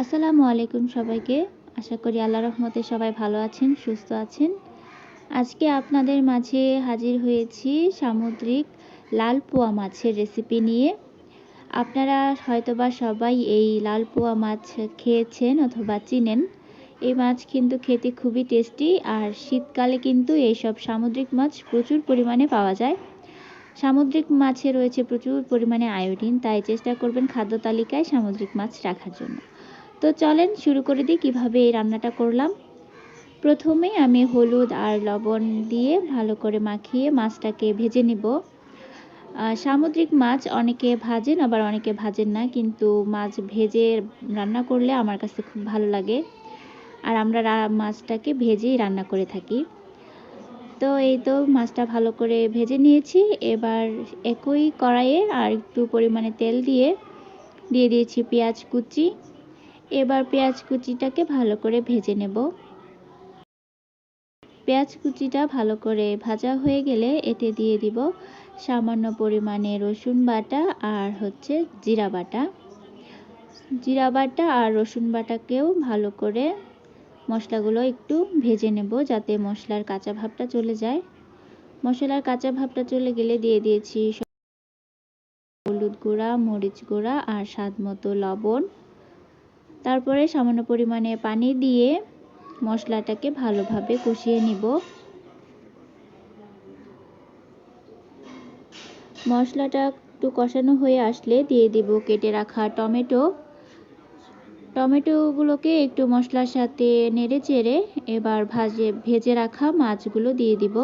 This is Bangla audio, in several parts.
আসসালামু আলাইকুম সবাইকে। আশা করি আল্লাহ রহমতে সবাই ভালো আছেন, সুস্থ আছেন। আজকে আপনাদের মাঝে হাজির হয়েছি সামুদ্রিক লাল পোয়া মাছের রেসিপি নিয়ে। আপনারা হয়তোবা সবাই এই লাল পোয়া মাছ খেয়েছেন অথবা চিনেন। এই মাছ কিন্তু খেতে খুবই টেস্টি আর শীতকালে কিন্তু এইসব সামুদ্রিক মাছ প্রচুর পরিমাণে পাওয়া যায়। সামুদ্রিক মাছে রয়েছে প্রচুর পরিমাণে আয়োডিন, তাই চেষ্টা করবেন খাদ্য তালিকায় সামুদ্রিক মাছ রাখার জন্য। তো চলেন শুরু করে দিই কীভাবে এই রান্নাটা করলাম। প্রথমে আমি হলুদ আর লবণ দিয়ে ভালো করে মাখিয়ে মাছটাকে ভেজে নিব। সামুদ্রিক মাছ অনেকে ভাজেন, আবার অনেকে ভাজেন না, কিন্তু মাছ ভেজে রান্না করলে আমার কাছে খুব ভালো লাগে। আর আমরা মাছটাকে ভেজেই রান্না করে থাকি। তো এই তো মাছটা ভালো করে ভেজে নিয়েছি। এবার একই কড়াইয়ে আর একটু পরিমাণে তেল দিয়ে দিয়ে দিয়েছি পেঁয়াজ কুচি। এবার পেঁয়াজ কুচিটাকে ভালো করে ভেজে নেব। পেঁয়াজ কুচিটা ভালো করে ভাজা হয়ে গেলে এতে দিয়ে দিব সামান্য পরিমাণে রসুন বাটা আর হচ্ছে জিরা বাটা। জিরা বাটা আর রসুন বাটাকেও ভালো করে মশলাগুলো একটু ভেজে নেব যাতে মশলার কাঁচা ভাবটা চলে যায়। মশলার কাঁচা ভাবটা চলে গেলে দিয়ে দিয়েছি হলুদ গুঁড়া, মরিচ গুঁড়া আর স্বাদ মতো লবণ। তারপরে সামান্য পরিমাণে পানি দিয়ে মশলাটাকে ভালোভাবে কষিয়ে নিব। মশলাটা একটু কষানো হয়ে আসলে দিয়ে দিব কেটে রাখা টমেটো। টমেটোগুলোকে একটু মশলার সাথে নেড়ে চেড়ে এবার ভাজে, ভেজে রাখা মাছগুলো দিয়ে দিব।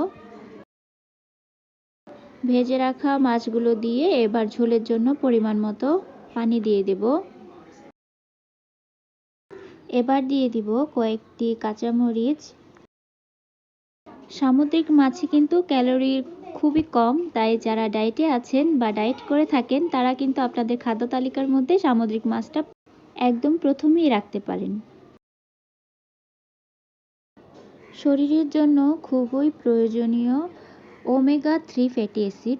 ভেজে রাখা মাছগুলো দিয়ে এবার ঝোলের জন্য পরিমাণ মতো পানি দিয়ে দেব। এবার দিয়ে দিব কয়েকটি কাঁচামরিচ। সামুদ্রিক মাছে কিন্তু ক্যালোরি খুবই কম, তাই যারা ডায়েটে আছেন বা ডায়েট করে থাকেন, তারা কিন্তু আপনাদের খাদ্য তালিকার মধ্যে সামুদ্রিক মাছটা একদম প্রথমেই রাখতে পারেন। শরীরের জন্য খুবই প্রয়োজনীয় ওমেগা থ্রি ফ্যাটি অ্যাসিড।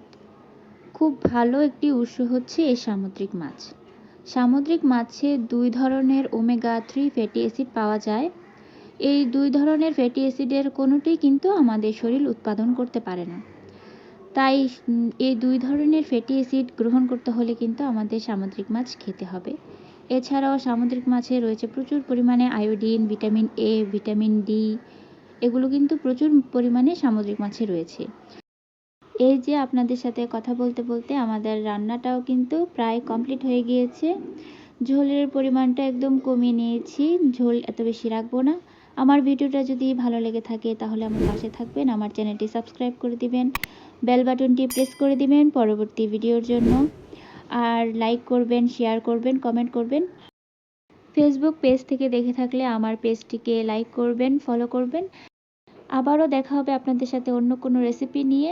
খুব ভালো একটি উৎস হচ্ছে এই সামুদ্রিক মাছ। সামুদ্রিক মাছে দুই ধরনের ওমেগা থ্রি ফ্যাটি অ্যাসিড পাওয়া যায়। এই দুই ধরনের ফ্যাটি অ্যাসিডের কোনোটিই কিন্তু আমাদের শরীর উৎপাদন করতে পারে না। তাই এই দুই ধরনের ফ্যাটি অ্যাসিড গ্রহণ করতে হলে কিন্তু আমাদের সামুদ্রিক মাছ খেতে হবে। এছাড়াও সামুদ্রিক মাছে রয়েছে প্রচুর পরিমাণে iodine, vitamin A vitamin D এগুলো কিন্তু প্রচুর পরিমাণে সামুদ্রিক মাছে রয়েছে। এই যে আপনাদের সাথে কথা বলতে বলতে আমাদের রান্নাটাও কিন্তু প্রায় কমপ্লিট হয়ে গিয়েছে। ঝোলের পরিমাণটা একদম কমিয়ে নিয়েছি। ঝোল এত বেশি রাখব না। আমার ভিডিওটা যদি ভালো লেগে থাকে তাহলে আমার পাশে থাকবেন, আমার চ্যানেলটি সাবস্ক্রাইব করে দিবেন, বেল বাটনটি প্রেস করে দিবেন পরবর্তী ভিডিওর জন্য। আর লাইক করবেন শেয়ার করবেন কমেন্ট করবেন। ফেসবুক পেজ থেকে দেখে থাকলে আমার পেজটিকে লাইক করবেন ফলো করবেন। আবারও দেখা হবে আপনাদের সাথে অন্য কোনো রেসিপি নিয়ে।